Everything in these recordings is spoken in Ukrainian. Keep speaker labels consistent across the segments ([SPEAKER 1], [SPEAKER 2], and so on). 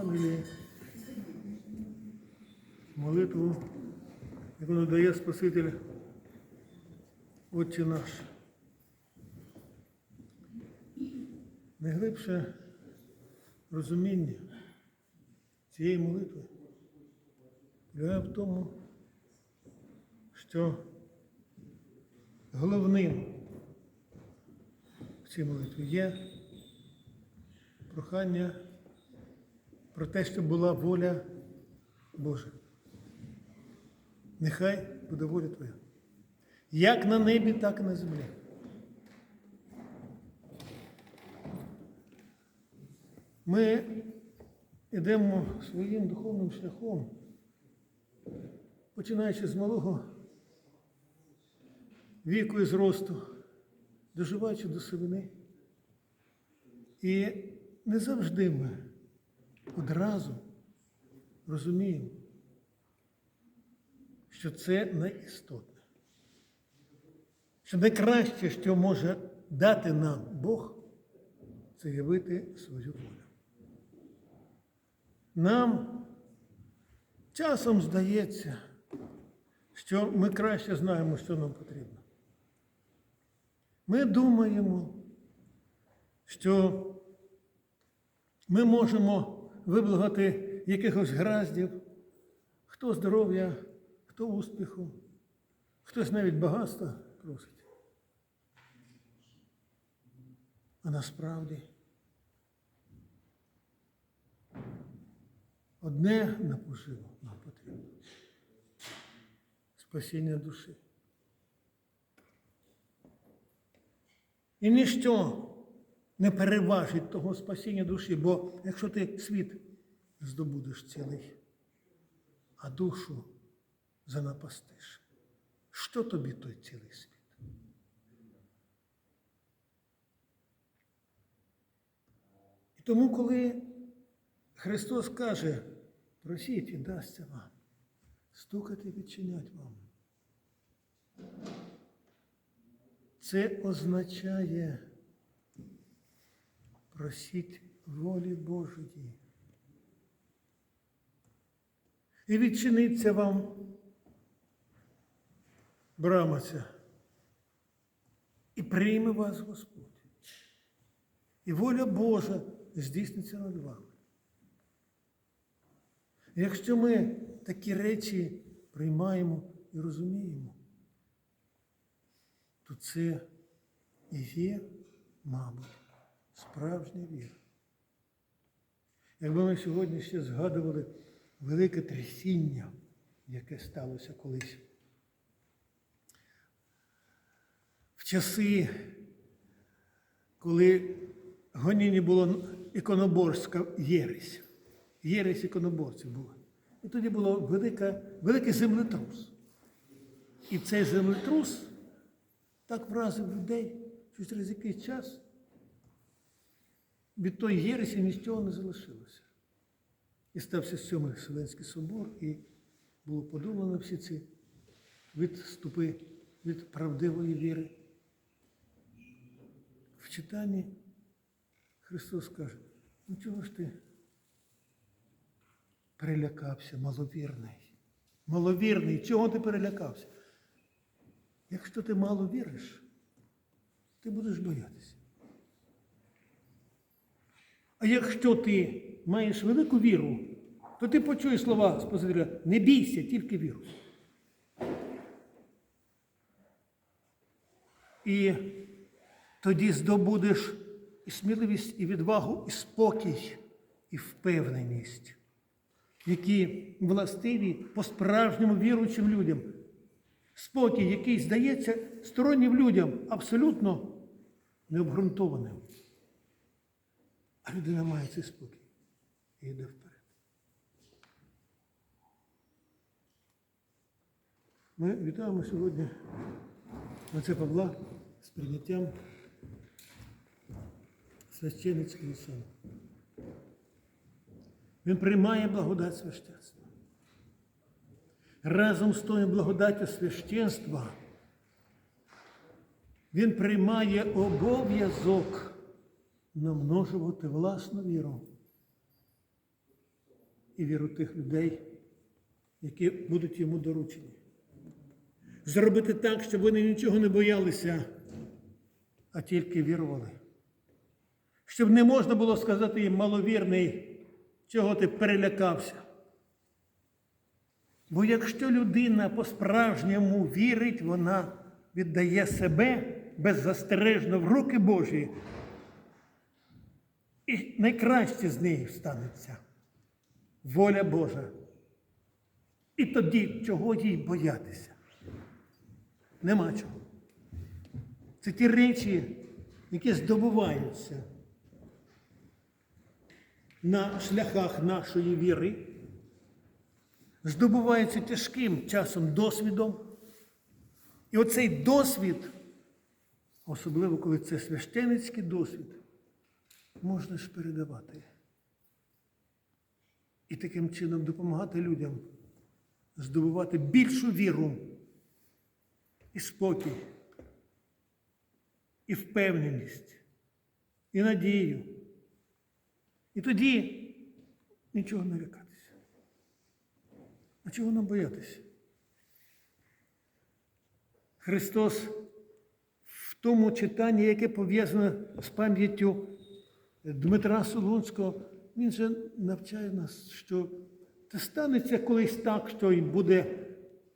[SPEAKER 1] Євангелії молитву, яку надає Спаситель Отче наш. Найглибше розуміння цієї молитви полягає в тому, що головним в цій молитві є прохання про те, щоб була воля Божа. Нехай буде воля Твоя. Як на небі, так і на землі. Ми йдемо своїм духовним шляхом, починаючи з малого віку і зросту, доживаючи до сивини. І не завжди ми одразу розуміємо, що це найістотне. Що найкраще, що може дати нам Бог, це явити свою волю. Нам часом здається, що ми краще знаємо, що нам потрібно. Ми думаємо, що ми можемо виблагати якихось граздів, хто здоров'я, хто успіху, хтось навіть багатства просить. А насправді одне на поживу нам потрібно спасіння душі. І ніщо не переважить того спасіння душі, бо якщо ти світ здобудеш цілий, а душу занапастиш, що тобі той цілий світ? І тому, коли Христос каже, просіть і дасться вам, стукати і відчинять вам. Це означає просіть волі Божої. І відчиниться вам брама ця. І прийме вас Господь. І воля Божа здійсниться над вами. Якщо ми такі речі приймаємо і розуміємо, то це і є, мабуть, справжня віра. Якби ми сьогодні ще згадували велике трясіння, яке сталося колись. В часи, коли гоніння було іконоборська єресь, єресь іконоборців була. І тоді було велика, великий землетрус. І цей землетрус так вразив людей, що через якийсь час від тої єресі нічого не залишилося. І стався сьомий Вселенський собор, і було подолано всі ці відступи від правдивої віри. В читанні Христос каже, ну чого ж ти перелякався, маловірний? Маловірний, чого ти перелякався? Якщо ти мало віриш, ти будеш боятися. А якщо ти маєш велику віру, то ти почуєш слова Спасителя, не бійся, тільки віруй. І тоді здобудеш і сміливість, і відвагу, і спокій, і впевненість, які властиві по-справжньому віруючим людям. Спокій, який здається стороннім людям абсолютно необґрунтованим. А людина має цей спокій і йде вперед. Ми вітаємо сьогодні отця Павла з прийняттям священницького сина. Він приймає благодать священства. Разом з тою благодаттю священства він приймає обов'язок намножувати власну віру і віру тих людей, які будуть йому доручені. Зробити так, щоб вони нічого не боялися, а тільки вірували. Щоб не можна було сказати їм маловірний, чого ти перелякався. Бо якщо людина по-справжньому вірить, вона віддає себе беззастережно в руки Божі, і найкраще з неї станеться воля Божа. І тоді чого їй боятися? Нема чого. Це ті речі, які здобуваються на шляхах нашої віри, здобуваються тяжким часом досвідом. І оцей досвід, особливо коли це священицький досвід, можна ж передавати. І таким чином допомагати людям здобувати більшу віру і спокій, і впевненість, і надію. І тоді нічого не лякатися. А чого нам боятися? Христос в тому читанні, яке пов'язане з пам'яттю Дмитра Солунського, він же навчає нас, що це станеться колись так, що й буде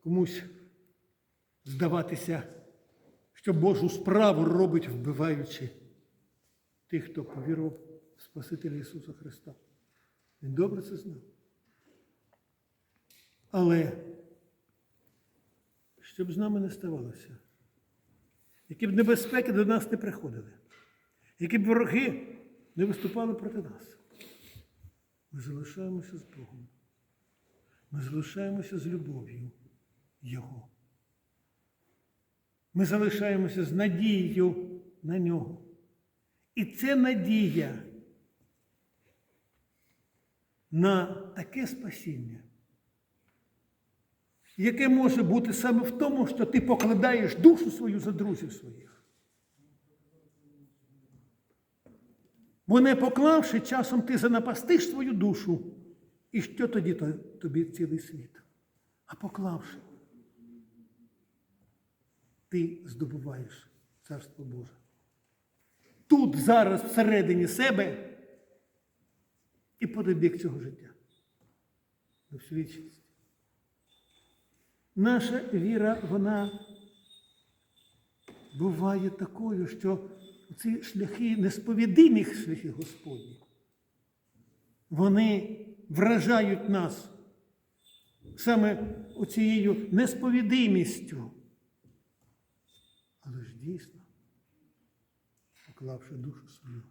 [SPEAKER 1] комусь здаватися, що Божу справу робить, вбиваючи тих, хто повірив в Спасителя Ісуса Христа. Він добре це знав. Але щоб з нами не ставалося, які б небезпеки до нас не приходили, які б вороги не виступали проти нас, ми залишаємося з Богом. Ми залишаємося з любов'ю Його. Ми залишаємося з надією на нього. І це надія на таке спасіння, яке може бути саме в тому, що ти покладаєш душу свою за друзів своїх. Бо не поклавши, часом ти занапастиш свою душу. І що тоді тобі цілий світ? А поклавши, ти здобуваєш Царство Боже. Тут, зараз, всередині себе і по цього життя. До вічність. Наша віра, вона буває такою, що ці шляхи несповідимих шляхи Господні, вони вражають нас саме оцією несповідимістю. Але ж дійсно, поклавши душу свою,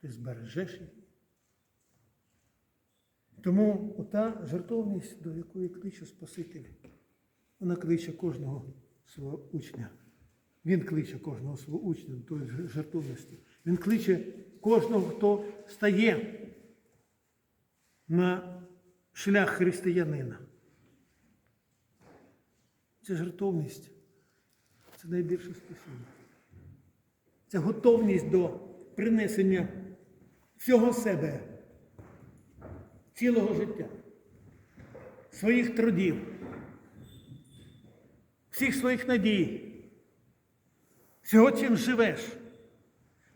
[SPEAKER 1] ти збережеш її. Тому ота жертовність, до якої кличе Спаситель, вона кличе кожного свого учня. Він кличе кожного свого учня до тої жертовності. Він кличе кожного, хто стає на шлях християнина. Це жертовність. Це найбільше спасіння. Це готовність до принесення всього себе, цілого життя, своїх трудів, всіх своїх надій, всього, чим живеш,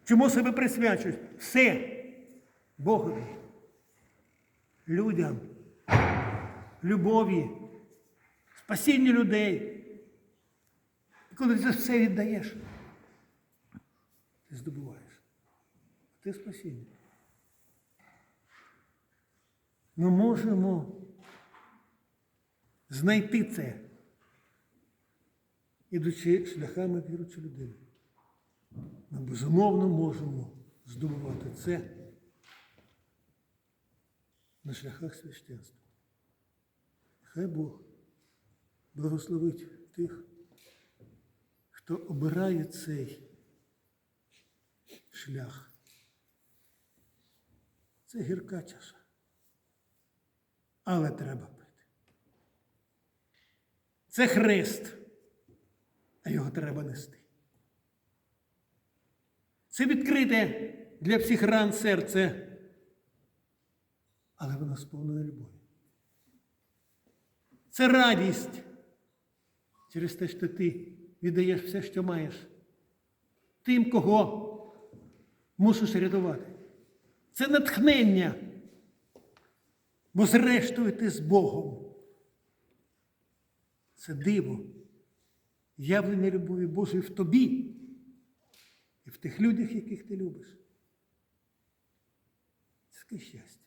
[SPEAKER 1] чому себе присвячуєш, все Богові, людям, любові, спасінню людей. І коли ти все віддаєш, ти здобуваєш. Ти спасіння. Ми можемо знайти це, ідучи шляхами віруючої людини. Ми безумовно можемо здобувати це на шляхах священства. Хай Бог благословить тих, хто обирає цей шлях. Це гірка чаша. Але треба пити. Це хрест, а його треба нести. Це відкрите для всіх ран серце, але воно сповнене любові. Це радість через те, що ти віддаєш все, що маєш, тим, кого мусиш рятувати. Це натхнення, бо зрештою ти з Богом. Це диво, явлення любові Божої в тобі і в тих людях, яких ти любиш. Це таке щастя.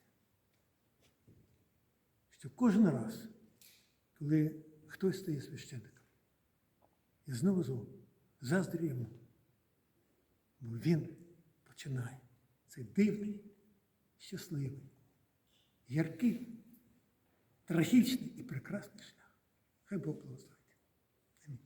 [SPEAKER 1] Що кожен раз, коли хтось стає священником, я знову знову заздрю йому, бо він починає цей дивний, щасливий, яркий, трагічний і прекрасний шлях. Хай Бог благословить. Амінь.